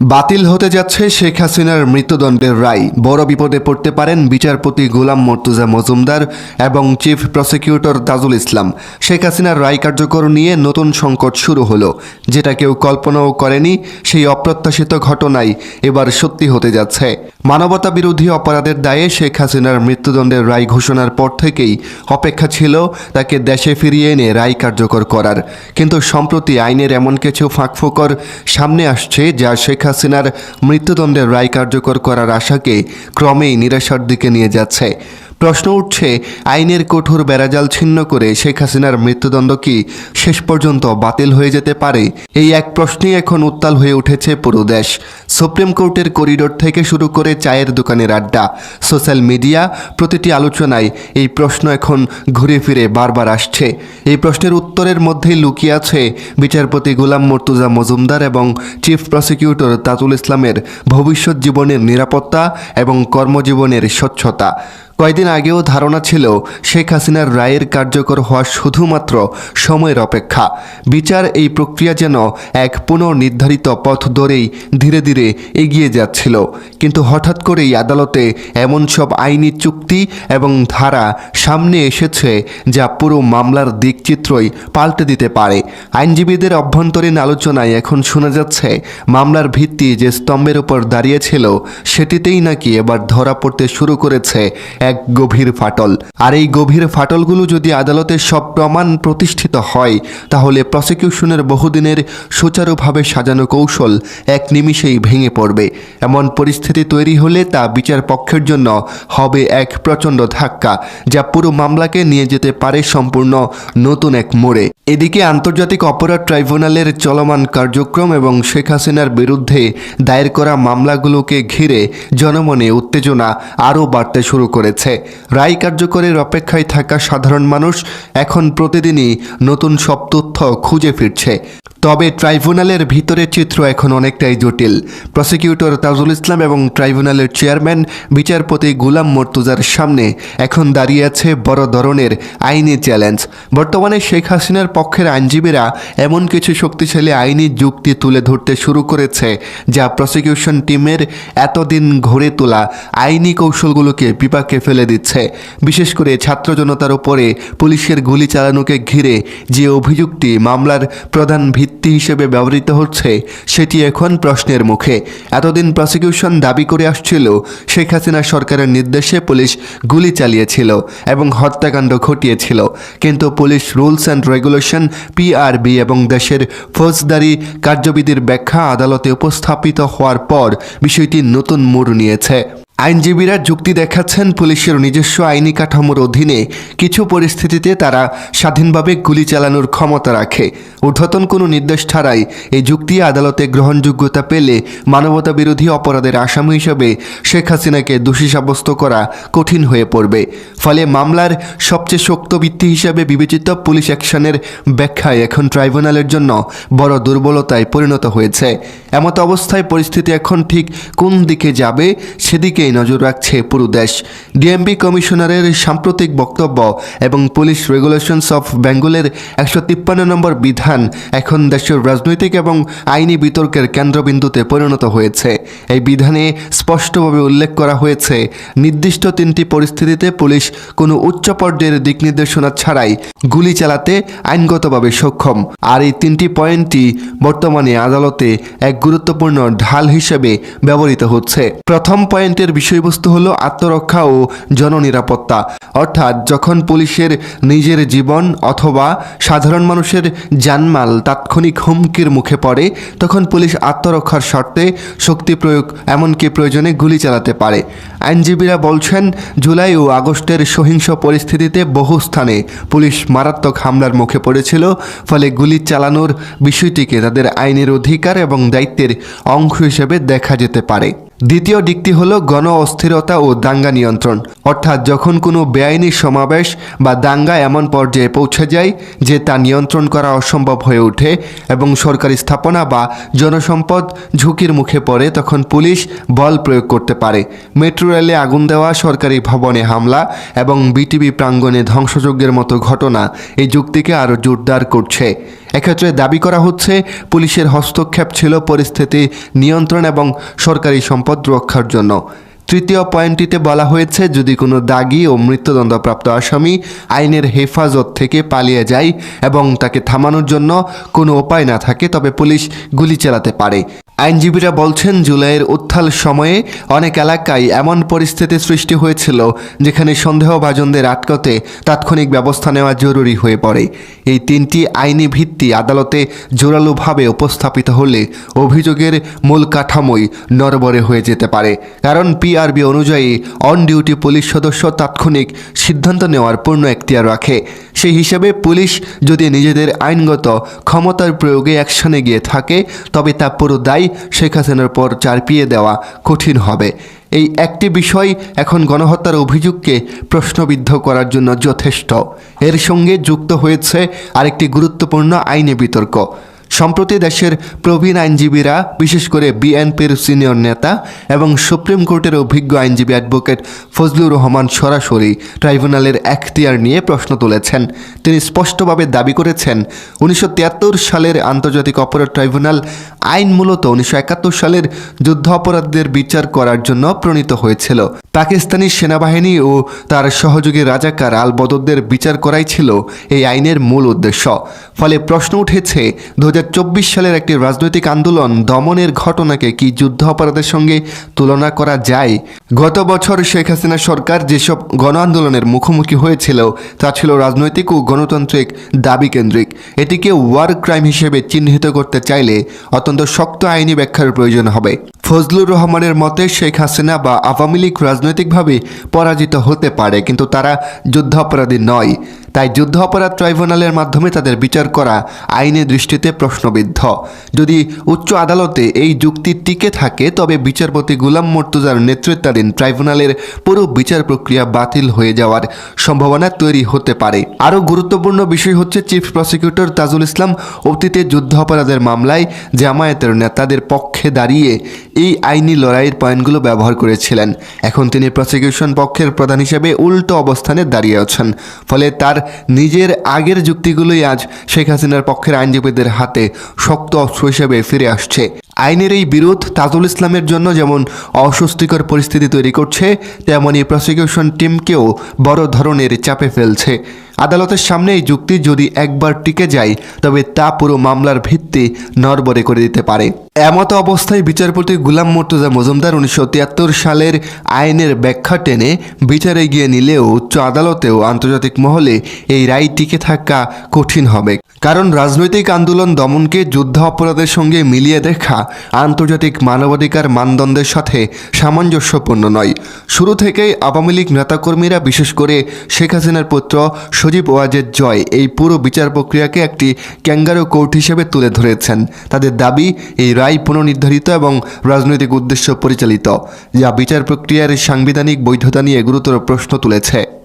বাতিল হতে যাচ্ছে শেখ হাসিনার মৃত্যুদণ্ডের রায়। বড় বিপদে পড়তে পারেন বিচারপতি গোলাম মর্তুজা মজুমদার এবং চিফ প্রসিকিউটর তাজুল ইসলাম। শেখ হাসিনার রায় কার্যকর নিয়ে নতুন সংকট শুরু হলো। যেটা কেউ কল্পনাও করেনি, সেই অপ্রত্যাশিত ঘটনাই এবার সত্যি হতে যাচ্ছে। মানবতা বিরোধী অপরাধের দায়ে শেখ হাসিনার মৃত্যুদণ্ডের রায় ঘোষণার পর থেকেই অপেক্ষা ছিল তাকে দেশে ফিরিয়ে এনে রায় কার্যকর করার। কিন্তু সম্প্রতি আইনের এমন কিছু ফাঁকফোকর সামনে আসছে যা শেখ হাসিনার মৃত্যুদণ্ডের রায় কার্যকর করার আশাকে ক্রমেই নিরাশার দিকে নিয়ে যাচ্ছে। প্রশ্ন উঠছে, আইনের কঠোর বেড়াজাল ছিন্ন করে শেখ হাসিনার মৃত্যুদণ্ড কি শেষ পর্যন্ত বাতিল হয়ে যেতে পারে? এই এক প্রশ্নেই এখন উত্তাল হয়ে উঠেছে পুরো দেশ। সুপ্রিম কোর্টের করিডোর থেকে শুরু করে চায়ের দোকানের আড্ডা, সোশ্যাল মিডিয়া, প্রতিটি আলোচনায় এই প্রশ্ন এখন ঘুরে ফিরে বারবার আসছে। এই প্রশ্নের উত্তরের মধ্যেই লুকিয়ে আছে বিচারপতি গোলাম মর্তুজা মজুমদার এবং চিফ প্রসিকিউটর তাজুল ইসলামের ভবিষ্যৎ জীবনের নিরাপত্তা এবং কর্মজীবনের স্বচ্ছতা। কয়েকদিন আগেও ধারণা ছিল শেখ হাসিনার রায়ের কার্যকর হওয়া শুধুমাত্র সময়ের অপেক্ষা। বিচার এই প্রক্রিয়া যেন এক পুনর্নির্ধারিত পথ ধরেই ধীরে ধীরে এগিয়ে যাচ্ছিল। কিন্তু হঠাৎ করেই আদালতে এমন সব আইনি চুক্তি এবং ধারা সামনে এসেছে যা পুরো মামলার দিকচিত্রই পাল্টে দিতে পারে। আইনজীবীদের অভ্যন্তরীণ আলোচনায় এখন শোনা যাচ্ছে, মামলার ভিত্তি যে স্তম্ভের উপর দাঁড়িয়েছিল, সেটিতেই নাকি এবার ধরা পড়তে শুরু করেছে এক গভীর ফাটল। আর এই গভীর ফাটলগুলো যদি আদালতে সব প্রমাণ প্রতিষ্ঠিত হয়, তাহলে প্রসিকিউশনের বহুদিনের সুচারুভাবে সাজানো কৌশল এক নিমিষেই ভেঙে পড়বে। এমন পরিস্থিতি তৈরি হলে তা বিচার পক্ষের জন্য হবে এক প্রচণ্ড ধাক্কা, যা পুরো মামলাকে নিয়ে যেতে পারে সম্পূর্ণ নতুন এক মোড়ে। এদিকে আন্তর্জাতিক অপরাধ ট্রাইব্যুনালের চলমান কার্যক্রম এবং শেখ হাসিনার বিরুদ্ধে দায়ের করা মামলাগুলোকে ঘিরে জনমনে উত্তেজনা আরও বাড়তে শুরু করেছে। রায় কার্যকরের অপেক্ষায় থাকা সাধারণ মানুষ এখন প্রতিদিনই নতুন সব তথ্য খুঁজে ফিরছে। তবে ট্রাইব্যুনালের ভিতরের চিত্র এখন অনেকটাই জটিল। প্রসিকিউটর তাজুল ইসলাম এবং ট্রাইব্যুনালের চেয়ারম্যান বিচারপতি গুলাম মর্তুজার সামনে এখন দাঁড়িয়ে আছে বড় ধরনের আইনি চ্যালেঞ্জ। বর্তমানে শেখ হাসিনার পক্ষের আইনজীবীরা এমন কিছু শক্তিশালী আইনি যুক্তি তুলে ধরতে শুরু করেছে, যা প্রসিকিউশন টিমের এতদিন ঘরে তোলা আইনি কৌশলগুলোকে বিপাকে ফেলে দিচ্ছে। বিশেষ করে ছাত্র জনতার উপরে পুলিশের গুলি চালানোকে ঘিরে যে অভিযুক্তি মামলার প্রধান ভিত্তি হিসেবে ব্যবহৃত হচ্ছে, সেটি এখন প্রশ্নের মুখে। এতদিন প্রসিকিউশন দাবি করে আসছিল, শেখ হাসিনা সরকারের নির্দেশে পুলিশ গুলি চালিয়েছিল এবং হত্যাকাণ্ড ঘটিয়েছিল। কিন্তু police rules and regulation PRB এবং দেশের ফৌজদারি কার্যবিধির ব্যাখ্যা আদালতে উপস্থাপিত হওয়ার পর বিষয়টি নতুন মোড় নিয়েছে। আইনজীবীরা যুক্তি দেখাচ্ছেন পুলিশের নিজস্ব আইনি কাঠামোর অধীনে কিছু পরিস্থিতিতে তারা স্বাধীনভাবে গুলি চালানোর ক্ষমতা রাখে। ঊর্ধ্বতন কোনো নির্দেশ ছাড়াই এই যুক্তি আদালতে গ্রহণযোগ্যতা পেলে মানবতা বিরোধী অপরাধের আসামি হিসেবে শেখ হাসিনাকে দোষী সাব্যস্ত করা কঠিন হয়ে পড়বে। ফলে মামলার সবচেয়ে শক্ত ভিত্তি হিসেবে বিবেচিত পুলিশ অ্যাকশনের ব্যাখ্যায় এখন ট্রাইব্যুনালের জন্য বড় দুর্বলতায় পরিণত হয়েছে। এমত অবস্থায় পরিস্থিতি এখন ঠিক কোন দিকে যাবে সেদিকেই নজর রাখছে পুরো দেশ। ডিএমপি কমিশনারের সাম্প্রতিক বক্তব্য এবং পুলিশ রেগুলেশনস অফ বেঙ্গলের একশো তিপ্পান্ন নম্বর বিধান এখন দেশের রাজনৈতিক এবং আইনি বিতর্কের কেন্দ্রবিন্দুতে পরিণত হয়েছে। এই বিধানে স্পষ্টভাবে উল্লেখ করা হয়েছে, নির্দিষ্ট তিনটি পরিস্থিতিতে পুলিশ কোনো উচ্চ পর্যায়ের দিক নির্দেশনা ছাড়াই গুলি চালাতে আইনগতভাবে সক্ষম। আর এই তিনটি পয়েন্টটি বর্তমানে আদালতে এক গুরুত্বপূর্ণ ঢাল হিসেবে ব্যবহৃত হচ্ছে। প্রথম পয়েন্টের বিষয়বস্তু হলো আত্মরক্ষা ও জননিরাপত্তা। অর্থাৎ যখন পুলিশের নিজের জীবন অথবা সাধারণ মানুষের জানমাল তাৎক্ষণিক হুমকির মুখে পড়ে, তখন পুলিশ আত্মরক্ষার শর্তে শক্তি প্রয়োগ এমনকি প্রয়োজনে গুলি চালাতে পারে। আইনজীবীরা বলছেন, জুলাই ও আগস্টের সহিংস পরিস্থিতিতে বহু স্থানে পুলিশ মারাত্মক হামলার মুখে পড়েছিল, ফলে গুলি চালানোর বিষয়টিকে তাদের আইনের অধিকার এবং দায়িত্বের অংশ হিসেবে দেখা যেতে পারে। দ্বিতীয় দিকটি হলো গণ অস্থিরতা ও দাঙ্গা নিয়ন্ত্রণ। অর্থাৎ যখন কোনো বেআইনি সমাবেশ বা দাঙ্গা এমন পর্যায়ে পৌঁছে যায় যে তা নিয়ন্ত্রণ করা অসম্ভব হয়ে ওঠে এবং সরকারি স্থাপনা বা জনসম্পদ ঝুঁকির মুখে পড়ে, তখন পুলিশ বল প্রয়োগ করতে পারে। মেট্রো রেলে আগুন দেওয়া, সরকারি ভবনে হামলা এবং বিটিভি প্রাঙ্গণে ধ্বংসযজ্ঞের মতো ঘটনা এই যুক্তিকে আরও জোরদার করছে। এক্ষেত্রে দাবি করা হচ্ছে, পুলিশের হস্তক্ষেপ ছিল পরিস্থিতি নিয়ন্ত্রণ এবং সরকারি সম্পদ রক্ষার জন্য। তৃতীয় পয়েন্টটিতে বলা হয়েছে, যদি কোনো দাগি ও মৃত্যুদণ্ডপ্রাপ্ত আসামি আইনের হেফাজত থেকে পালিয়ে যায় এবং তাকে থামানোর জন্য কোনো উপায় না থাকে, তবে পুলিশ গুলি চালাতে পারে। আইনজীবীরা বলছেন, জুলাইয়ের উত্থাল সময়ে অনেক এলাকায় এমন পরিস্থিতি সৃষ্টি হয়েছিল, যেখানে সন্দেহভাজনদের আটকাতে তাৎক্ষণিক ব্যবস্থা নেওয়া জরুরি হয়ে পড়ে। এই তিনটি আইনি ভিত্তি আদালতে জোরালোভাবে উপস্থাপিত হলে অভিযোগের মূল কাঠামোই নরবরে হয়ে যেতে পারে। কারণ পিআরবি অনুযায়ী অন ডিউটি পুলিশ সদস্য তাৎক্ষণিক সিদ্ধান্ত নেওয়ার পূর্ণ এখতিয়ার রাখে। সেই হিসেবে পুলিশ যদি নিজেদের আইনগত ক্ষমতার প্রয়োগে অ্যাকশনে গিয়ে থাকে, তবে তা পুরো দায় শেখ হাসিনার পর চারপিয়ে দেওয়া কঠিন হবে। এই একটি বিষয় এখন গণহত্যার অভিযোগকে প্রশ্নবিদ্ধ করার জন্য যথেষ্ট। এর সঙ্গে যুক্ত হয়েছে আরেকটি গুরুত্বপূর্ণ আইনি বিতর্ক। সম্প্রতি দেশের প্রবীণ আইনজীবীরা, বিশেষ করে বিএনপির সিনিয়র নেতা এবং সুপ্রিম কোর্টের অভিজ্ঞ আইনজীবী অ্যাডভোকেট ফজলুর রহমান সরাসরি ট্রাইব্যুনালের এখতিয়ার নিয়ে প্রশ্ন তুলেছেন। তিনি স্পষ্টভাবে দাবি করেছেন, উনিশশো সালের আন্তর্জাতিক অপরাধ ট্রাইব্যুনাল আইন মূলত উনিশশো একাত্তর সালের যুদ্ধ অপরাধদের বিচার করার জন্য প্রণীত হয়েছিল। পাকিস্তানি সেনাবাহিনী ও তার সহযোগী রাজাকার আল বদরদের বিচার করাই ছিল এই আইনের মূল উদ্দেশ্য। ফলে প্রশ্ন উঠেছে দু সালের একটি রাজনৈতিক আন্দোলন দমনের ঘটনাকে কি যুদ্ধ অপরাধের সঙ্গে তুলনা করা যায়? গত বছর শেখ হাসিনা সরকার যেসব গণ আন্দোলনের মুখোমুখি হয়েছিল, তা ছিল রাজনৈতিক ও গণতান্ত্রিক দাবি কেন্দ্রিক। এটিকে ওয়ার ক্রাইম হিসেবে চিহ্নিত করতে চাইলে অত্যন্ত শক্ত আইনি ব্যাখ্যার প্রয়োজন হবে। ফজলুর রহমানের মতে, শেখ হাসিনা বা আওয়ামী লীগ রাজনৈতিকভাবে পরাজিত হতে পারে, কিন্তু তারা যুদ্ধাপরাধী নয়। তাই যুদ্ধ অপরাধ ট্রাইব্যুনালের মাধ্যমে তাদের বিচার করা আইনের দৃষ্টিতে প্রশ্নবিদ্ধ। যদি উচ্চ আদালতে এই যুক্তি টিকে থাকে, তবে বিচারপতি গুলাম মর্তুজার নেতৃত্বাধীন ট্রাইব্যুনালের পুরো বিচার প্রক্রিয়া বাতিল হয়ে যাওয়ার সম্ভাবনা তৈরি হতে পারে। আরও গুরুত্বপূর্ণ বিষয় হচ্ছে চিফ প্রসিকিউটর তাজুল ইসলাম অতীতে যুদ্ধ অপরাধের মামলায় জামায়াতের নেতাদের পক্ষে দাঁড়িয়ে এই আইনি লড়াইয়ের পয়েন্টগুলো ব্যবহার করেছিলেন। এখন তিনি প্রসিকিউশন পক্ষের প্রধান হিসেবে উল্টো অবস্থানে দাঁড়িয়ে আছেন। ফলে তার নিজের আগের যুক্তিগুলোই আজ শেখ হাসিনার পক্ষের আইনজীবীদের হাতে শক্ত অস্ত্র হিসেবে ফিরে আসছে। আইনের এই বিরোধ তাজুল ইসলামের জন্য যেমন অস্বস্তিকর পরিস্থিতি তৈরি করছে তেমনই প্রসিকিউশন টিমকেও বড় ধরনের চাপে ফেলছে। আদালতের সামনে এই যুক্তি যদি একবার টিকে যায়, তবে তা পুরো মামলার ভিত্তি নড়বড়ে করে দিতে পারে। এমতো অবস্থায় বিচারপতি গুলাম মর্তুজা মজুমদার উনিশশো তিয়াত্তর সালের আইনের ব্যাখ্যা টেনে বিচারে গিয়ে নিলেও উচ্চ আদালতেও আন্তর্জাতিক মহলে এই রায় টিকে থাকা কঠিন হবে। কারণ রাজনৈতিক আন্দোলন দমনকে যুদ্ধ অপরাধের সঙ্গে মিলিয়ে দেখা আন্তর্জাতিক মানবাধিকার মানদণ্ডের সাথে সামঞ্জস্যপূর্ণ নয়। শুরু থেকেই আওয়ামী লীগ নেতাকর্মীরা, বিশেষ করে শেখ হাসিনার পুত্র সজীব ওয়াজেদ জয়, এই পুরো বিচার প্রক্রিয়াকে একটি ক্যাঙ্গারো কোর্ট হিসেবে তুলে ধরেছেন। তাদের দাবি, এই রায় পুনর্নির্ধারিত এবং রাজনৈতিক উদ্দেশ্য পরিচালিত, যা বিচার প্রক্রিয়ার সাংবিধানিক বৈধতা নিয়ে গুরুতর প্রশ্ন তুলেছে।